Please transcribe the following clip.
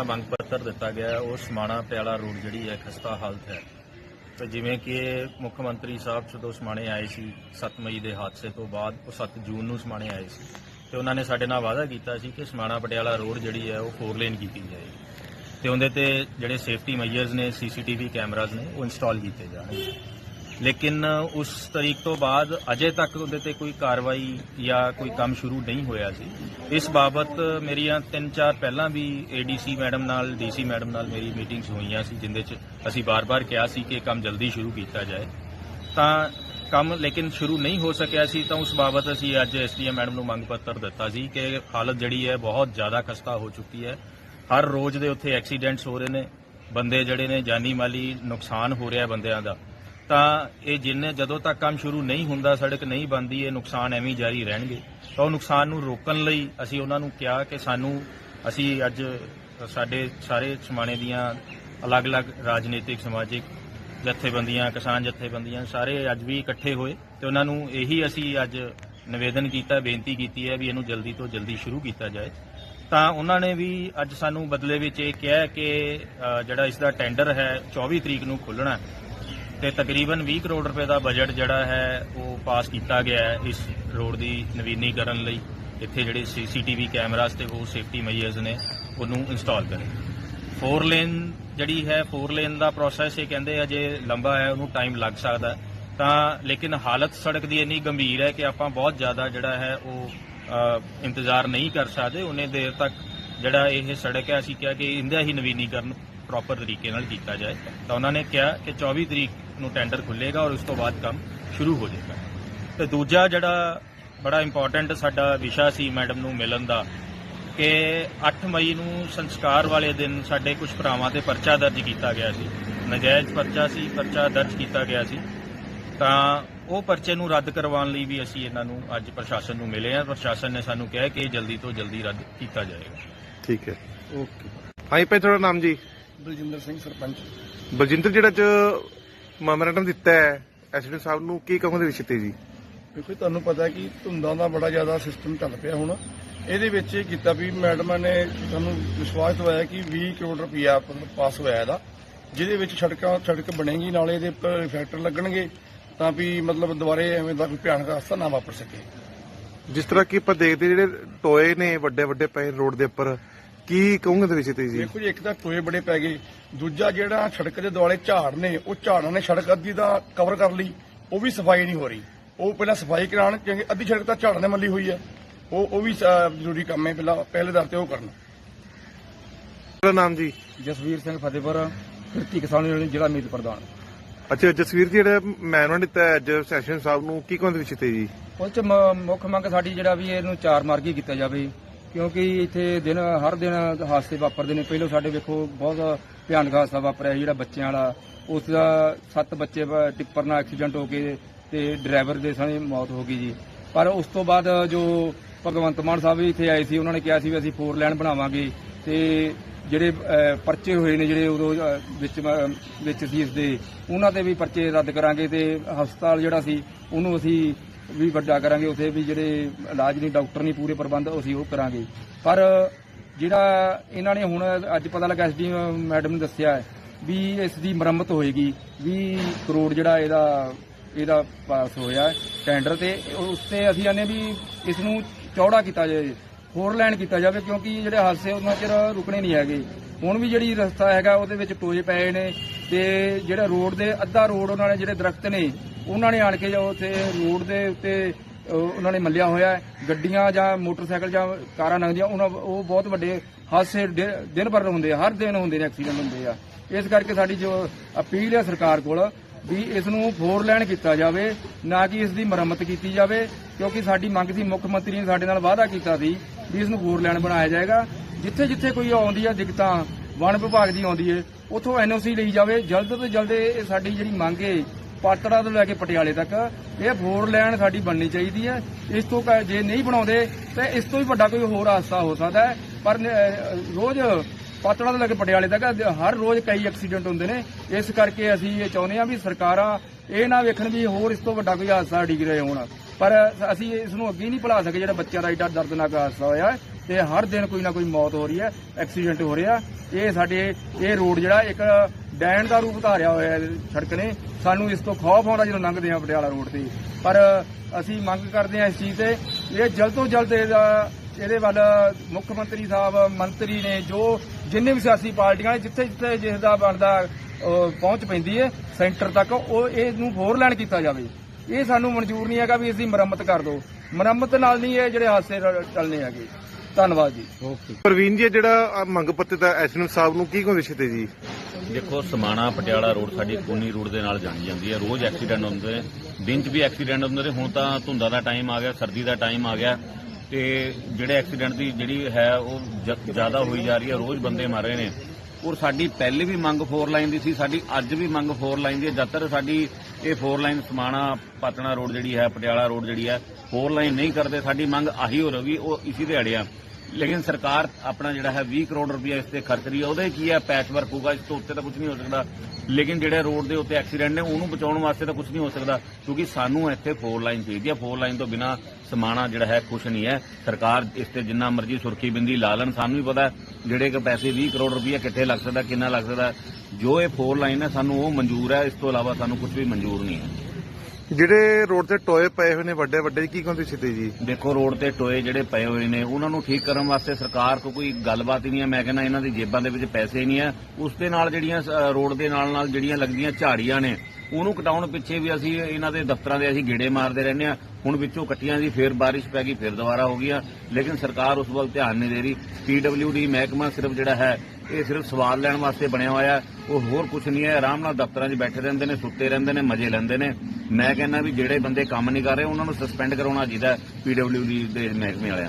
ਜਿਹੜਾ ਮੰਗ ਪੱਤਰ ਦਿੱਤਾ ਗਿਆ ਉਹ ਸਮਾਣਾ ਪਿਆਲਾ ਰੋਡ ਜਿਹੜੀ ਹੈ, ਖਸਤਾ ਹਾਲਤ ਹੈ। ਤੇ ਜਿਵੇਂ ਕਿ ਮੁੱਖ ਮੰਤਰੀ ਸਾਹਿਬ ਜਦੋਂ ਸਮਾਣੇ ਆਏ ਸੀ 7 ਮਈ ਦੇ ਹਾਦਸੇ ਤੋਂ ਬਾਅਦ, ਉਹ 7 ਜੂਨ ਨੂੰ ਸਮਾਣੇ ਆਏ ਸੀ। ਤੇ ਉਹਨਾਂ ਨੇ ਸਾਡੇ ਨਾਲ ਵਾਅਦਾ ਕੀਤਾ ਸੀ ਕਿ ਸਮਾਣਾ ਪਟਿਆਲਾ ਰੋਡ ਜਿਹੜੀ ਹੈ, ਉਹ ਫੋਰ ਲੇਨ ਕੀਤੀ ਜਾਏਗੀ ਤੇ ਉਹਦੇ ਤੇ ਜਿਹੜੇ ਸੇਫਟੀ ਮੈਜਰਸ ਨੇ ਸੀਸੀਟੀਵੀ ਕੈਮਰਾਜ਼ ਨੇ, ਉਹ ਇੰਸਟਾਲ ਕੀਤੇ ਜਾਣਗੇ ਲੇਕਿਨ ਉਸ ਤਰੀਕ ਤੋਂ ਬਾਅਦ ਅਜੇ ਤੱਕ ਉਹਦੇ ਤੇ ਕੋਈ ਕਾਰਵਾਈ ਜਾਂ ਕੋਈ ਕੰਮ ਸ਼ੁਰੂ ਨਹੀਂ ਹੋਇਆ ਸੀ। ਇਸ ਬਾਬਤ ਮੇਰੀਆਂ ਤਿੰਨ ਚਾਰ ਪਹਿਲਾਂ ਵੀ ਏਡੀਸੀ ਮੈਡਮ ਨਾਲ ਡੀਸੀ ਮੈਡਮ ਨਾਲ ਮੇਰੀ ਮੀਟਿੰਗਸ ਹੋਈਆਂ ਸੀ, ਜਿੰਦੇ 'ਚ ਅਸੀਂ ਬਾਰ-ਬਾਰ ਕਿਹਾ ਸੀ ਕਿ ਕੰਮ ਜਲਦੀ ਸ਼ੁਰੂ ਕੀਤਾ ਜਾਏ। ਤਾਂ ਕੰਮ ਲੇਕਿਨ ਸ਼ੁਰੂ ਨਹੀਂ ਹੋ ਸਕਿਆ ਸੀ, ਤਾਂ ਉਸ ਬਾਬਤ ਅਸੀਂ ਅੱਜ ਐਸਡੀਐਮ ਮੈਡਮ ਨੂੰ ਮੰਗ ਪੱਤਰ ਦਿੱਤਾ ਸੀ ਕਿ ਹਾਲਤ ਜਿਹੜੀ ਹੈ ਬਹੁਤ ਜ਼ਿਆਦਾ ਖਸਤਾ ਹੋ ਚੁੱਕੀ ਹੈ। ਹਰ ਰੋਜ਼ ਦੇ ਉੱਥੇ ਐਕਸੀਡੈਂਟਸ ਹੋ ਰਹੇ ਨੇ, ਬੰਦੇ ਜਿਹੜੇ ਨੇ ਜਾਨੀ ਮਾਲੀ ਨੁਕਸਾਨ ਹੋ ਰਿਹਾ ਬੰਦਿਆਂ ਦਾ। ਤਾਂ ਇਹ ਜਿੰਨੇ ਜਦੋਂ ਤੱਕ ਕੰਮ ਸ਼ੁਰੂ ਨਹੀਂ ਹੁੰਦਾ, ਸੜਕ ਨਹੀਂ ਬਣਦੀ, ਇਹ ਨੁਕਸਾਨ ਐਵੇਂ ਜਾਰੀ ਰਹਿਣਗੇ। ਤਾਂ ਉਹ ਨੁਕਸਾਨ ਨੂੰ ਰੋਕਣ ਲਈ ਅਸੀਂ ਉਹਨਾਂ ਨੂੰ ਕਿਹਾ ਕਿ ਸਾਨੂੰ, ਅਸੀਂ ਅੱਜ ਸਾਡੇ ਸਾਰੇ ਸਮਾਣੇ ਦੀਆਂ ਅਲੱਗ-ਅਲੱਗ ਰਾਜਨੀਤਿਕ, ਸਮਾਜਿਕ ਜਥੇਬੰਦੀਆਂ, ਕਿਸਾਨ ਜਥੇਬੰਦੀਆਂ ਸਾਰੇ ਅੱਜ ਵੀ ਇਕੱਠੇ ਹੋਏ ਤੇ ਉਹਨਾਂ ਨੂੰ ਇਹੀ ਅਸੀਂ ਅੱਜ ਨਿਵੇਦਨ ਕੀਤਾ, ਬੇਨਤੀ ਕੀਤੀ ਹੈ ਵੀ ਇਹਨੂੰ ਜਲਦੀ ਤੋਂ ਜਲਦੀ ਸ਼ੁਰੂ ਕੀਤਾ ਜਾਏ। ਤਾਂ ਉਹਨਾਂ ਨੇ ਵੀ ਅੱਜ ਸਾਨੂੰ ਬਦਲੇ ਵਿੱਚ ਇਹ ਕਿਹਾ ਕਿ ਜਿਹੜਾ ਇਸ ਦਾ ਟੈਂਡਰ ਹੈ 24 ਤਰੀਕ ਨੂੰ ਖੁੱਲਣਾ ਤੇ ਤਕਰੀਬਨ 20 ਕਰੋੜ ਰੁਪਏ ਦਾ ਬਜਟ ਜਿਹੜਾ ਹੈ, ਉਹ ਪਾਸ ਕੀਤਾ ਗਿਆ ਹੈ ਇਸ ਰੋਡ ਦੀ ਨਵੀਨੀਕਰਨ ਲਈ। ਇੱਥੇ ਜਿਹੜੇ ਸੀਸੀਟੀਵੀ ਕੈਮਰਾਸ ਤੇ ਹੋਰ ਸੇਫਟੀ ਮੈਜਰਸ ਨੇ, ਉਹਨੂੰ ਇੰਸਟਾਲ ਕਰੇ। 4 ਲੇਨ ਜਿਹੜੀ ਹੈ 4 ਲੇਨ ਦਾ ਪ੍ਰੋਸੈਸ ਇਹ ਕਹਿੰਦੇ ਆ, ਜੇ ਲੰਬਾ ਹੈ, ਉਹਨੂੰ ਟਾਈਮ ਲੱਗ ਸਕਦਾ ਤਾਂ ਲੇਕਿਨ ਹਾਲਤ ਸੜਕ ਦੀ ਇੰਨੀ ਗੰਭੀਰ ਹੈ ਕਿ ਆਪਾਂ ਬਹੁਤ ਜ਼ਿਆਦਾ ਜਿਹੜਾ ਹੈ, ਉਹ ਇੰਤਜ਼ਾਰ ਨਹੀਂ ਕਰ ਸਕਦੇ। ਉਹਨੇ ਦੇਰ ਤੱਕ ਜਿਹੜਾ ਇਹ ਸੜਕ ਹੈ, ਅਸੀਂ ਕਿਹਾ ਕਿ ਇਹਦਾ ਹੀ ਨਵੀਨੀਕਰਨ। ਪ੍ਰੋਪਰ ਤਰੀਕੇ ਨਾਲ ਕੀਤਾ ਜਾਏ ਤਾਂ ਉਹਨਾਂ ਨੇ ਕਿਹਾ ਕਿ 24 ਤਰੀਕ ਨੂੰ ਟੈਂਡਰ ਖੁੱਲੇਗਾ ਔਰ ਉਸ ਤੋਂ ਬਾਅਦ ਕੰਮ ਸ਼ੁਰੂ ਹੋ ਜਾਏਗਾ। ਤੇ ਦੂਜਾ ਜਿਹੜਾ ਬੜਾ ਇੰਪੋਰਟੈਂਟ ਸਾਡਾ ਵਿਸ਼ਾ ਸੀ ਮੈਡਮ ਨੂੰ ਮਿਲਣ ਦਾ ਕਿ 8 ਮਈ ਨੂੰ ਸੰਸਕਾਰ ਵਾਲੇ ਦਿਨ ਸਾਡੇ ਕੁਝ ਭਰਾਵਾਂ ਤੇ ਪਰਚਾ ਦਰਜ ਕੀਤਾ ਗਿਆ ਸੀ। ਨਜਾਇਜ਼ ਪਰਚਾ ਸੀ ਪਰਚਾ ਦਰਜ ਕੀਤਾ ਗਿਆ ਸੀ। ਤਾਂ ਉਹ ਪਰਚੇ ਨੂੰ ਰੱਦ ਕਰਵਾਉਣ ਲਈ ਵੀ ਅਸੀਂ ਇਹਨਾਂ ਨੂੰ ਅੱਜ ਪ੍ਰਸ਼ਾਸਨ ਨੂੰ ਮਿਲੇ ਹਾਂ। ਪ੍ਰਸ਼ਾਸਨ ਨੇ ਸਾਨੂੰ ਕਿਹਾ ਕਿ ਇਹ ਜਲਦੀ ਤੋਂ ਜਲਦੀ ਰੱਦ ਕੀਤਾ ਜਾਏਗਾ। ਠੀਕ ਹੈ। ਓਕੇ। ਭਾਈ ਤੁਹਾਡਾ ਨਾਮ ਜੀ? ਬਲਜਿੰਦਰ ਸਿੰਘ ਸਰਪੰਚ। ਬਲਜਿੰਦਰ ਜਿਹੜਾ ਚ ਮੈਮੋਰੈਂਡਮ ਦਿੱਤਾ ਹੈ ਐਸਡੀਐਮ ਸਾਹਿਬ ਨੂੰ ਕੀ ਕਹੋਗੇ ਵਿੱਚ ਤੇ ਜੀ? ਕਿਉਂਕਿ ਤੁਹਾਨੂੰ ਪਤਾ ਕਿ ਧੁੰਦਾਂ ਦਾ ਬੜਾ ਜ਼ਿਆਦਾ ਸਿਸਟਮ ਚੱਲ ਪਿਆ ਹੁਣ। ਇਹਦੇ ਵਿੱਚ ਇਹ ਕੀਤਾ ਵੀ ਮੈਡਮਾਂ ਨੇ ਸਾਨੂੰ ਵਿਸ਼ਵਾਸ ਦਵਾਇਆ ਕਿ 20 ਕਰੋੜ ਰੁਪਇਆ ਪਾਸ ਹੋਇਆ ਇਹਦਾ। ਜਿਹਦੇ ਵਿੱਚ ਸੜਕਾਂ ਸੜਕ ਬਣੇਗੀ ਨਾਲੇ ਇਹਦੇ ਉੱਪਰ ਰਿਫੈਕਟਰ ਲੱਗਣਗੇ ਤਾਂ ਵੀ ਮਤਲਬ ਦੁਬਾਰੇ ਐਵੇਂ ਦਾ ਕੋਈ ਭਿਆਨਕ ਹਾਦਸਾ ਨਾ ਵਾਪਰ ਸਕੇ। ਜਿਸ ਤਰ੍ਹਾਂ ਕਿ ਆਪਾਂ ਦੇਖਦੇ ਜਿਹੜੇ ਟੋਏ ਨੇ ਵੱਡੇ ਵੱਡੇ ਪਏ ਰੋਡ ਦੇ ਉੱਪਰ ਕੀ ਕਹੋਗੇ ਵਿੱਚ ਤੇ ਜੀ? ਦੇਖੋ ਜੀ ਇੱਕ ਤਾਂ ਟੋਏ ਬੜੇ ਪੈ ਗਏ। ਦੂਜਾ ਜਿਹੜਾ ਸੜਕ ਦੇ ਦੁਆਲੇ ਝਾੜ ਨੇ ਉਹ ਝਾੜਾਂ ਨੇ ਸੜਕ ਅੱਧੀ ਦਾ ਕਵਰ ਕਰ ਲਈ ਉਹ ਵੀ ਸਫ਼ਾਈ ਨਹੀਂ ਹੋ ਰਹੀ। ਉਹ ਪਹਿਲਾਂ ਸਫ਼ਾਈ ਕਰਾਉਣ ਕਿਉਂਕਿ ਅੱਧੀ ਸੜਕ ਤਾਂ ਝਾੜਾਂ ਨੇ ਮੱਲੀ ਹੋਈ ਹੈ। ਉਹ ਉਹ ਵੀ ਜ਼ਰੂਰੀ ਕੰਮ ਹੈ ਪਹਿਲਾਂ ਪਹਿਲੇ ਦਰ ਤੇ ਉਹ ਕਰਨਾ। ਤੁਹਾਡਾ ਨਾਮ ਜੀ? ਜਸਵੀਰ ਸਿੰਘ ਫਤਿਹਪੁਰ ਕਿਰਤੀ ਕਿਸਾਨ ਯੂਨੀਅਨ ਜ਼ਿਲ੍ਹਾ ਮੀਤ ਪ੍ਰਧਾਨ। ਅੱਛਾ ਜਸਵੀਰ ਜੀ ਜਿਹੜਾ ਮੈਮੋਰੈਂਡਮ ਦਿੱਤਾ ਹੈ ਅੱਜ ਸੈਸ਼ਨ ਸਾਹਿਬ ਨੂੰ ਕੀ ਕਹੋਗੇ ਦੇ ਵਿੱਚ ਤੇ ਜੀ? ਉਹ ਚ ਮ- ਮੁੱਖ ਮੰਗ ਸਾਡੀ ਜਿਹੜਾ ਵੀ ਇਹਨੂੰ ਚਾਰ ਮਾਰਗੀ ਕੀਤਾ ਜਾਵੇ। ਕਿਉਂਕਿ ਇੱਥੇ ਦਿਨ, ਹਰ ਦਿਨ ਹਾਦਸੇ ਵਾਪਰਦੇ ਨੇ। ਪਹਿਲਾਂ ਸਾਡੇ ਵੇਖੋ, ਬਹੁਤ ਭਿਆਨਕ ਹਾਦਸਾ ਵਾਪਰਿਆ ਸੀ ਜਿਹੜਾ ਬੱਚਿਆਂ ਵਾਲਾ। ਉਸ ਦਾ ਸੱਤ ਬੱਚੇ ਟਿੱਪਰ ਨਾਲ ਐਕਸੀਡੈਂਟ ਹੋ ਕੇ ਤੇ ਡਰਾਈਵਰ ਦੇ ਸਾਹਮਣੇ ਮੌਤ ਹੋ ਗਈ ਜੀ। ਪਰ ਉਸ ਤੋਂ ਬਾਅਦ ਜੋ ਭਗਵੰਤ ਮਾਨ ਸਾਹਿਬ ਵੀ ਇੱਥੇ ਆਏ ਸੀ, ਉਹਨਾਂ ਨੇ ਕਿਹਾ ਸੀ ਵੀ ਅਸੀਂ ਫੋਰ ਲਾਈਨ ਬਣਾਵਾਂਗੇ। ਤੇ ਜਿਹੜੇ ਪਰਚੇ ਹੋਏ ਨੇ ਜਿਹੜੇ ਉਦੋਂ ਵਿੱਚ ਵਿੱਚ ਸੀ ਇਸ ਦੇ, ਉਹਨਾਂ ਤੇ ਵੀ ਪਰਚੇ ਰੱਦ ਕਰਾਂਗੇ ਤੇ ਹਸਪਤਾਲ ਜਿਹੜਾ ਸੀ, ਉਹਨੂੰ ਅਸੀਂ ਵੀ ਵੱਡਾ ਕਰਾਂਗੇ, ਉਥੇ ਵੀ ਜਿਹੜੇ ਇਲਾਜ ਨਹੀਂ ਡਾਕਟਰ ਨਹੀਂ ਪੂਰੇ ਪ੍ਰਬੰਧ ਅਸੀਂ ਉਹ ਕਰਾਂਗੇ। ਪਰ ਜਿਹੜਾ ਇਹਨਾਂ ਨੇ ਹੁਣ ਅੱਜ ਪਤਾ ਲੱਗਾ ਐਸਡੀ ਮੈਡਮ ਨੇ ਦੱਸਿਆ ਹੈ ਵੀ ਇਸ ਦੀ ਮੁਰੰਮਤ ਹੋਏਗੀ 20 ਕਰੋੜ ਜਿਹੜਾ ਇਹਦਾ ਇਹਦਾ ਪਾਸ ਹੋਇਆ ਟੈਂਡਰ ਤੇ। ਉਸ ਤੇ ਅਸੀਂ ਆਨੇ ਵੀ ਇਸ ਨੂੰ ਚੌੜਾ ਕੀਤਾ ਜਾਵੇ ਹੋਰ ਲਾਈਨ ਕੀਤਾ ਜਾਵੇ, ਕਿਉਂਕਿ ਜਿਹੜੇ ਹਾਦਸੇ ਉਹਨਾਂ ਚਿਰ ਰੁਕਣੇ ਨਹੀਂ ਹੈਗੇ। ਹੁਣ ਵੀ ਜਿਹੜੀ ਰਸਤਾ ਹੈਗਾ, ਉਹਦੇ ਵਿੱਚ ਟੋਏ ਪਏ ਨੇ। ਤੇ ਜਿਹੜਾ ਰੋਡ ਦੇ ਅੱਧਾ ਰੋਡ ਉਹਨਾਂ ਨੇ ਜਿਹੜੇ ਦਰਖਤ ਨੇ, ਉਹਨਾਂ ਨੇ ਆਣ ਕੇ ਜੋ ਉੱਥੇ ਰੋਡ ਦੇ ਉੱਤੇ ਉਹਨਾਂ ਨੇ ਮੱਲਿਆ ਹੋਇਆ ਗੱਡੀਆਂ ਜਾਂ ਮੋਟਰਸਾਈਕਲ ਜਾਂ ਕਾਰਾਂ ਲੰਘਦੀਆਂ, ਉਹਨਾਂ ਉਹ ਬਹੁਤ ਵੱਡੇ ਹਾਦਸੇ ਦਿਨ ਭਰ ਹੁੰਦੇ ਆ, ਹਰ ਦਿਨ ਹੁੰਦੇ ਨੇ ਐਕਸੀਡੈਂਟ ਹੁੰਦੇ ਆ। ਇਸ ਕਰਕੇ ਸਾਡੀ ਜੋ ਅਪੀਲ ਹੈ ਸਰਕਾਰ ਕੋਲ ਵੀ ਇਸ ਨੂੰ ਫੋਰ ਲੈਣ ਕੀਤਾ ਜਾਵੇ, ਨਾ ਕਿ ਇਸ ਦੀ ਮੁਰੰਮਤ ਕੀਤੀ ਜਾਵੇ, ਕਿਉਂਕਿ ਸਾਡੀ ਮੰਗ ਸੀ, ਮੁੱਖ ਮੰਤਰੀ ਨੇ ਸਾਡੇ ਨਾਲ ਵਾਅਦਾ ਕੀਤਾ ਸੀ ਵੀ ਇਸ ਨੂੰ ਫੋਰ ਲੈਣ ਬਣਾਇਆ ਜਾਏਗਾ। ਜਿੱਥੇ ਜਿੱਥੇ ਕੋਈ ਆਉਂਦੀ ਹੈ ਦਿੱਕਤਾਂ ਵਣ ਵਿਭਾਗ ਦੀ ਆਉਂਦੀ ਹੈ ਉਥੋਂ ਐਨਓਸੀ ਲਈ ਜਾਵੇ, ਜਲਦ ਤੋਂ ਜਲਦ ਇਹ ਸਾਡੀ ਜਿਹੜੀ ਮੰਗ ਹੈ ਪਾਤੜਾ ਤੋਂ ਲੈ ਕੇ ਪਟਿਆਲੇ ਤੱਕ, ਇਹ ਫੋਰ ਲੈਣ ਸਾਡੀ ਬਣਨੀ ਚਾਹੀਦੀ ਹੈ। ਇਸ ਤੋਂ ਜੇ ਨਹੀਂ ਬਣਾਉਂਦੇ, ਤਾਂ ਇਸ ਤੋਂ ਵੀ ਵੱਡਾ ਕੋਈ ਹੋਰ ਹਾਦਸਾ ਹੋ ਸਕਦਾ ਹੈ। ਪਰ ਰੋਜ਼ ਪਾਤੜਾ ਤੋਂ ਲੈ ਕੇ ਪਟਿਆਲੇ ਤੱਕ ਹਰ ਰੋਜ਼ ਕਈ ਐਕਸੀਡੈਂਟ ਹੁੰਦੇ ਨੇ। ਇਸ ਕਰਕੇ ਅਸੀਂ ਇਹ ਚਾਹੁੰਦੇ ਹਾਂ ਵੀ ਸਰਕਾਰਾਂ ਇਹ ਨਾ ਵੇਖਣ ਵੀ ਹੋਰ ਇਸ ਤੋਂ ਵੱਡਾ ਕੋਈ ਹਾਦਸਾ ਡਿੱਗ ਰਹੇ ਹੋਣ। ਪਰ ਅਸੀਂ ਇਸ ਨੂੰ ਅੱਗੇ ਨਹੀਂ ਭੁਲਾ ਸਕੇ ਜਿਹੜਾ ਬੱਚਿਆਂ ਦਾ ਐਡਾ ਦਰਦਨਾਕ ਹਾਦਸਾ ਹੋਇਆ ਤੇ ਹਰ ਦਿਨ ਕੋਈ ਨਾ ਕੋਈ ਮੌਤ ਹੋ ਰਹੀ ਹੈ, ਐਕਸੀਡੈਂਟ ਹੋ ਰਿਹਾ। ਇਹ ਸਾਡੇ, ਇਹ ਰੋਡ ਜਿਹੜਾ ਇੱਕ ਡੈਣ ਦਾ ਰੂਪ ਧਾਰਿਆ ਹੋਇਆ ਹੈ ਸੜਕ ਨੇ। ਸਾਨੂੰ ਇਸ ਤੋਂ ਖੌਫ ਆਉਂਦਾ ਜਦੋਂ ਲੰਘਦੇ ਆ ਪਟਿਆਲਾ ਰੋਡ ਤੇ। ਪਰ ਅਸੀਂ ਮੰਗ ਕਰਦੇ ਹਾਂ ਇਸ ਚੀਜ਼ ਤੇ। ਇਹ ਜਲਦ ਤੋਂ ਜਲਦ ਇਹਦਾ, ਇਹਦੇ ਵੱਲ ਮੁੱਖ ਮੰਤਰੀ ਸਾਹਿਬ, ਮੰਤਰੀ ਨੇ ਜੋ ਜਿੰਨੇ ਵੀ ਸਿਆਸੀ ਪਾਰਟੀਆਂ ਨੇ, ਜਿੱਥੇ ਜਿੱਥੇ ਜਿਸ ਦਾ ਬਣਦਾ ਪਹੁੰਚ ਪੈਂਦੀ ਹੈ, ਸੈਂਟਰ ਤੱਕ, ਉਹ ਇਹਨੂੰ ਫੋਰ ਲੈਣ ਕੀਤਾ ਜਾਵੇ। ਇਹ ਸਾਨੂੰ ਮਨਜ਼ੂਰ ਨਹੀਂ ਹੈਗਾ ਵੀ ਇਸ ਦੀ ਮੁਰੰਮਤ ਕਰ ਦਿਓ ਮੁਰੰਮਤ ਨਾਲ ਨਹੀਂ ਇਹ ਜਿਹੜੇ ਹਾਦਸੇ ਰ- ਹੈਗੇ। ਧੰਨਵਾਦ ਜੀ। ਪ੍ਰਵੀਨ ਜੀ ਜਿਹੜਾ ਮੰਗ ਪੱਤਰ ਦਾ ਐਸਐਮ ਸਾਹਿਬ ਨੂੰ ਕੀ ਕਹਿੰਦੇ ਤੇ ਜੀ? ਦੇਖੋ ਸਮਾਣਾ ਪਟਿਆਲਾ ਰੋਡ ਸਾਡੀ ਕੋਨੀ ਰੋਡ ਦੇ ਨਾਲ ਜਾਣੀ ਜਾਂਦੀ ਹੈ। ਰੋਜ਼ ਐਕਸੀਡੈਂਟ ਹੁੰਦੇ ਨੇ। ਦਿਨ 'ਚ ਵੀ ਐਕਸੀਡੈਂਟ ਹੁੰਦੇ ਨੇ। ਹੁਣ ਤਾਂ ਧੁੰਦਾਂ ਦਾ ਟਾਈਮ ਆ ਗਿਆ ਸਰਦੀ ਦਾ ਟਾਈਮ ਆ ਗਿਆ। ਤੇ ਜਿਹੜੇ ਐਕਸੀਡੈਂਟ ਦੀ ਜਿਹੜੀ ਹੈ ਉਹ ਜ਼ਿਆਦਾ ਹੋਈ ਜਾ ਰਹੀ ਹੈ। ਰੋਜ਼ ਬੰਦੇ ਮਰ ਰਹੇ ਨੇ। ਔਰ ਸਾਡੀ ਪਹਿਲੇ ਵੀ ਮੰਗ 4 ਲਾਈਨ ਦੀ ਸੀ। ਸਾਡੀ ਅੱਜ ਵੀ ਮੰਗ 4 ਲਾਈਨ ਦੀ ਹੈ। ਜਦ ਤੱਕ ਸਾਡੀ ਇਹ four lane Samana Patran road ਜਿਹੜੀ ਹੈ, ਪਟਿਆਲਾ ਰੋਡ ਜਿਹੜੀ ਹੈ ਫੋਰ ਲਾਈਨ ਨਹੀਂ ਕਰਦੇ, ਸਾਡੀ ਮੰਗ ਆਹੀ ਹੋ ਰਹੀ, ਉਹ ਇਸੇ ਤੇ ਅੜਿਆ। ਲੇਕਿਨ ਸਰਕਾਰ ਆਪਣਾ ਜਿਹੜਾ ਹੈ 20 ਕਰੋੜ ਰੁਪਇਆ ਇਸ ਤੇ ਖਰਚ ਰਹੀ ਹੈ, ਉਹਦੇ ਕੀ ਹੈ ਪੈਚ ਵਰਕ ਹੋਊਗਾ, ਇਸ ਤੋਂ ਉੱਤੇ ਤਾਂ ਕੁਝ ਨਹੀਂ ਹੋ ਸਕਦਾ। ਲੇਕਿਨ ਜਿਹੜੇ ਰੋਡ ਦੇ ਉੱਤੇ ਐਕਸੀਡੈਂਟ ਨੇ, ਉਹਨੂੰ ਬਚਾਉਣ ਵਾਸਤੇ ਤਾਂ ਕੁਝ ਨਹੀਂ ਹੋ ਸਕਦਾ, ਕਿਉਂਕਿ ਸਾਨੂੰ ਇੱਥੇ ਫੋਰ ਲਾਈਨ ਚਾਹੀਦੀ ਹੈ। ਫੋਰ ਲਾਈਨ ਤੋਂ ਬਿਨਾ ਸਮਾਣਾ ਜਿਹੜਾ ਹੈ ਕੁਝ ਨਹੀਂ ਹੈ। ਸਰਕਾਰ ਇਸ ਤੇ ਜਿੰਨਾ ਮਰਜ਼ੀ ਸੁਰਖੀ ਬਿੰਦੀ ਲਾ ਲੈਣ, ਸਾਨੂੰ ਵੀ ਪਤਾ ਹੈ। ਜਿਹੜੇ ਕਿ ਪੈਸੇ 20 ਕਰੋੜ ਰੁਪਇਆ ਕਿੱਥੇ ਲੱਗ ਸਕਦਾ ਕਿੰਨਾ ਲੱਗ ਸਕਦਾ ਜੋ ਇਹ 4 ਲਾਈਨ ਹੈ ਸਾਨੂੰ ਉਹ ਮਨਜ਼ੂਰ ਹੈ ਇਸ ਤੋਂ ਇਲਾਵਾ ਸਾਨੂੰ ਕੁਝ ਵੀ ਮਨਜ਼ੂਰ ਨਹੀਂ ਹੈ। ਜਿਹੜੇ ਰੋਡ ਤੇ ਟੋਏ ਪਏ ਹੋਏ ਨੇ ਵੱਡੇ ਵੱਡੇ ਕੀ ਕਹਿੰਦੇ ਤੇ ਜੀ? ਦੇਖੋ ਰੋਡ ਤੇ ਟੋਏ ਜਿਹੜੇ ਪਏ ਹੋਏ ਨੇ ਉਹਨਾਂ ਨੂੰ ਠੀਕ ਕਰਨ ਵਾਸਤੇ ਸਰਕਾਰ ਕੋ ਕੋਈ ਗੱਲਬਾਤ ਹੀ ਨਹੀਂ ਹੈ। ਮੈਂ ਕਹਿੰਦਾ ਇਹਨਾਂ ਦੀ ਜੇਬਾਂ ਦੇ ਵਿੱਚ ਪੈਸੇ ਨਹੀਂ ਹੈ। ਉਸ ਦੇ ਨਾਲ ਜਿਹੜੀਆਂ ਰੋਡ ਦੇ ਨਾਲ ਨਾਲ ਜਿਹੜੀਆਂ ਲੱਗਦੀਆਂ ਝਾੜੀਆਂ ਨੇ ਉਹਨੂੰ ਕਟਾਉਣ ਪਿੱਛੇ ਵੀ ਅਸੀਂ ਇਹਨਾਂ ਦੇ ਦਫ਼ਤਰਾਂ ਦੇ ਅਸੀਂ ਗੇੜੇ ਮਾਰਦੇ ਰਹਿੰਦੇ ਆ ਹੁਣ ਵਿੱਚੋਂ ਕੱਟੀਆਂ ਦੀ ਫੇਰ ਬਾਰਿਸ਼ ਪੈ ਗਈ, ਫੇਰ ਦੁਬਾਰਾ ਹੋ ਗਈਆਂ। ਲੇਕਿਨ ਸਰਕਾਰ ਉਸ ਵੱਲ ਧਿਆਨ ਨਹੀਂ ਦੇ ਰਹੀ। ਪੀਡਬਲਯੂਡੀ ਮਹਿਕਮਾ ਸਿਰਫ ਜਿਹੜਾ ਹੈ, ਇਹ ਸਿਰਫ ਸਵਾਲ ਲੈਣ ਵਾਸਤੇ ਬਣਿਆ ਹੋਇਆ ਉਹ ਹੋਰ ਕੁਝ ਨਹੀਂ ਹੈ। ਆਰਾਮ ਨਾਲ ਦਫ਼ਤਰਾਂ 'ਚ ਬੈਠੇ ਰਹਿੰਦੇ ਨੇ, ਸੁੱਤੇ ਰਹਿੰਦੇ ਨੇ, ਮਜ਼ੇ ਲੈਂਦੇ ਨੇ। ਮੈਂ ਕਹਿੰਦਾ ਵੀ ਜਿਹੜੇ ਬੰਦੇ ਕੰਮ ਨਹੀਂ ਕਰ ਰਹੇ, ਉਹਨਾਂ ਨੂੰ ਸਸਪੈਂਡ ਕਰਾਉਣਾ ਚਾਹੀਦਾ ਪੀਡਬਲਯੂਡੀ ਦੇ ਮਹਿਕਮੇ ਵਾਲਿਆਂ ਨੂੰ।